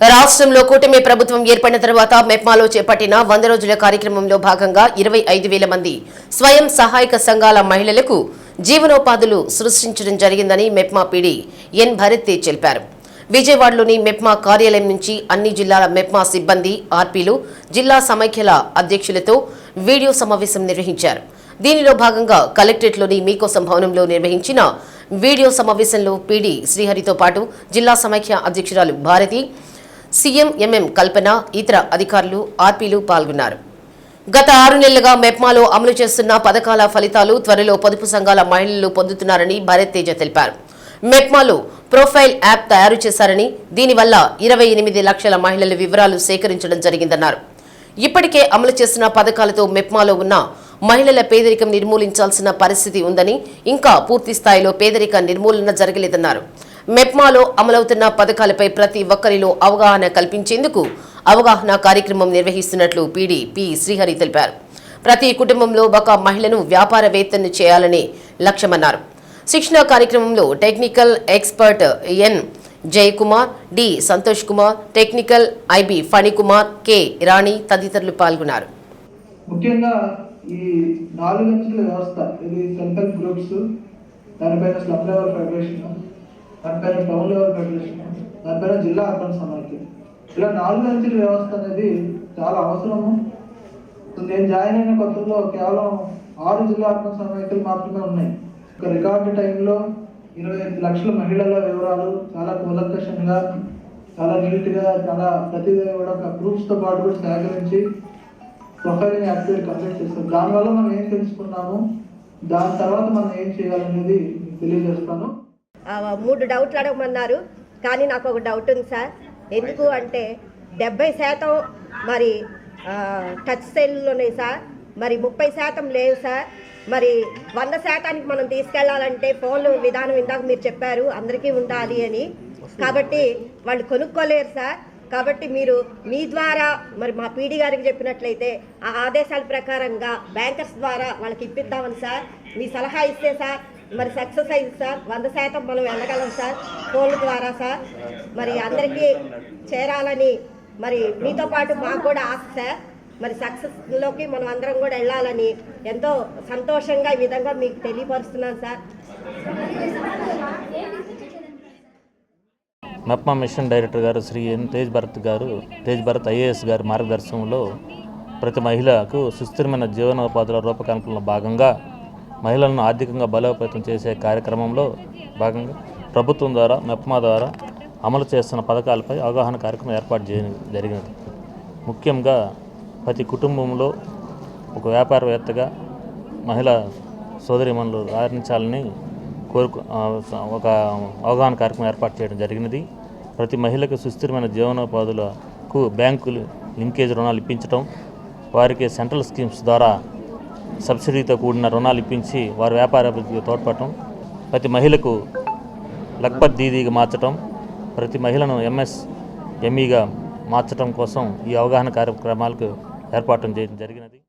రాష్ట్రంలో కూటమి ప్రభుత్వం ఏర్పడిన తర్వాత మెప్మాలో చేపట్టిన వంద రోజుల కార్యక్రమంలో భాగంగా ఇరవై ఐదు వేల మంది స్వయం సహాయక సంఘాల మహిళలకు జీవనోపాధులు సృష్టించడం జరిగిందని మెప్మా పీడీ ఎన్ భరత్ తెలిపారు. విజయవాడలోని మెప్మా కార్యాలయం నుంచి అన్ని జిల్లాల మెప్మా సిబ్బంది ఆర్పీలు జిల్లా సమైఖ్యల అధ్యక్షులతో వీడియో సమావేశం నిర్వహించారు. దీనిలో భాగంగా కలెక్టరేట్లోని మీకోసం భవనంలో నిర్వహించిన వీడియో సమావేశంలో పీడీ శ్రీహరితో పాటు జిల్లా సమైఖ్య అధ్యక్షురాలు భారతి సీఎం ఎంఎం కల్పన ఇతర అధికారులు ఆర్పీలు పాల్గొన్నారు. గత ఆరు నెలలుగా మెప్మాలో అమలు చేస్తున్న పథకాల ఫలితాలు త్వరలో పొదుపు సంఘాల మహిళలు పొందుతున్నారని భరత్ తేజ తెలిపారు. మెప్మాలో ప్రొఫైల్ యాప్ తయారు చేశారని దీనివల్ల ఇరవై ఎనిమిది లక్షల మహిళల వివరాలు సేకరించడం జరిగిందన్నారు. ఇప్పటికే అమలు చేస్తున్న పథకాలతో మెప్మాలో ఉన్న మహిళల పేదరికం నిర్మూలించాల్సిన పరిస్థితి ఉందని ఇంకా పూర్తి స్థాయిలో పేదరిక నిర్మూలన జరగలేదన్నారు. మెప్మాలో అమలవుతున్న పథకాలపై ప్రతి ఒక్కరిలో అవగాహన కల్పించేందుకు అవగాహన కార్యక్రమం నిర్వహిస్తున్నట్లు పీడీ పి శ్రీహరి తెలిపారు. ప్రతి కుటుంబంలో ఒక మహిళను వ్యాపారవేత్తను చేయాలనే లక్ష్యమన్నారు. శిక్షణ కార్యక్రమంలో technical expert N Jayakumar D Santosh Kumar technical IB Phanikumar K Rani తదితరులు పాల్గొన్నారు. ముఖ్యంగా ఈ నాలుగు అంచెల వ్యవస్థ ఇది సెల్ఫ్ హెల్ప్ గ్రూప్స్ దానిపైన స్లబ్ లెవెల్ ఫెడరేషన్ దానిపైన టౌన్ లెవెల్ ఫెడరేషన్ దానిపైన జిల్లా అర్బన్ సమాఖ్య ఇలా నాలుగు అంచెల వ్యవస్థ అనేది చాలా అవసరము. నేను జాయిన్ అయిన కొత్తలో కేవలం ఆరు జిల్లా అర్బన్ సమాఖ్యలు మాత్రమే ఉన్నాయి. ఒక రికార్డు టైంలో ఇరవై ఐదు లక్షల మహిళల వివరాలు చాలా కూలంకషంగా చాలా నీట్గా చాలా ప్రతిదీ కూడా ఒక ప్రూఫ్స్తో పాటు కూడా సేకరించి ప్రొఫైల్ని యాక్టివేట్ కంప్లీట్ చేస్తాం దానివల్ల మనం ఏం తెలుసుకున్నాము? దాని తర్వాత మనం ఏం చేయాలనేది తెలియజేస్తాను. మూడు డౌట్లు అడగమన్నారు. కానీ నాకు ఒక డౌట్ ఉంది సార్. ఎందుకు అంటే డెబ్బై శాతం మరి టచ్ సెల్లు ఉన్నాయి సార్. మరి ముప్పై శాతం లేవు సార్. మరి వంద శాతానికి మనం తీసుకెళ్ళాలంటే ఫోన్లు విధానం ఇందాక మీరు చెప్పారు అందరికీ ఉండాలి అని. కాబట్టి వాళ్ళు కొనుక్కోలేరు సార్. కాబట్టి మీరు మీ ద్వారా మరి మా పీడీ గారికి చెప్పినట్లయితే ఆ ఆదేశాల ప్రకారంగా బ్యాంకర్స్ ద్వారా వాళ్ళకి ఇప్పిద్దామని సార్. మీ సలహా ఇస్తే సార్. మరి సక్సెస్ అయింది సార్. వంద శాతం మనం వెళ్ళగలం సార్. ఫోన్ల ద్వారా సార్. మరి అందరికీ చేరాలని మరి మీతో పాటు మాకు కూడా ఆశ సార్. మరి సక్సెస్లోకి మనం అందరం కూడా వెళ్ళాలని ఎంతో సంతోషంగా ఈ విధంగా మీకు తెలియపరుస్తున్నాను సార్. మెప్మా మిషన్ డైరెక్టర్ గారు శ్రీ ఎన్ తేజ్ భరత్ గారు తేజ్ భరత్ ఐఏఎస్ గారి మార్గదర్శనంలో ప్రతి మహిళకు సుస్థిరమైన జీవనోపాధుల రూపకల్పనలో భాగంగా మహిళలను ఆర్థికంగా బలోపేతం చేసే కార్యక్రమంలో భాగంగా ప్రభుత్వం ద్వారా మెప్మా ద్వారా అమలు చేస్తున్న పథకాలపై అవగాహన కార్యక్రమం ఏర్పాటు చేయ జరిగినది. ముఖ్యంగా ప్రతి కుటుంబంలో ఒక వ్యాపారవేత్తగా మహిళ సోదరిమణులు రాణించాలని కోరుకు ఒక అవగాహన కార్యక్రమం ఏర్పాటు చేయడం జరిగినది. ప్రతి మహిళకు సుస్థిరమైన జీవనోపాధులకు బ్యాంకులు లింకేజ్ రుణాలు ఇప్పించడం వారికి సెంట్రల్ స్కీమ్స్ ద్వారా సబ్సిడీతో కూడిన రుణాలు ఇప్పించి వారి వ్యాపార అభివృద్ధికి తోడ్పడటం ప్రతి మహిళకు లక్పత్ దీదీగా మార్చడం ప్రతి మహిళను ఎంఎస్ ఎంఈగా మార్చడం కోసం ఈ అవగాహన కార్యక్రమాలకు ఏర్పాటు చేయడం జరిగినది.